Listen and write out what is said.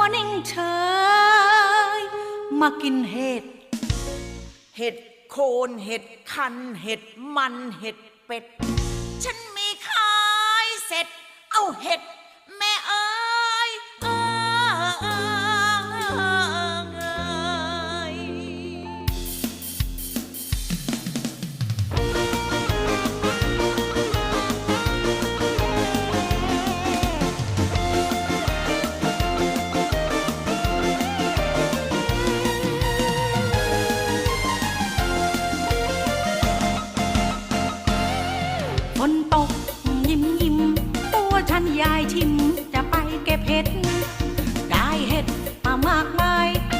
วนิ่งเฉยมากินเห็ด เห็ดโคนเห็ดคัน เห็ดมันเห็ดเป็ด ฉันมีขายเสร็จ เอาเห็ด ฝนตก ยิ้มยิ้มตัวฉันยายชิม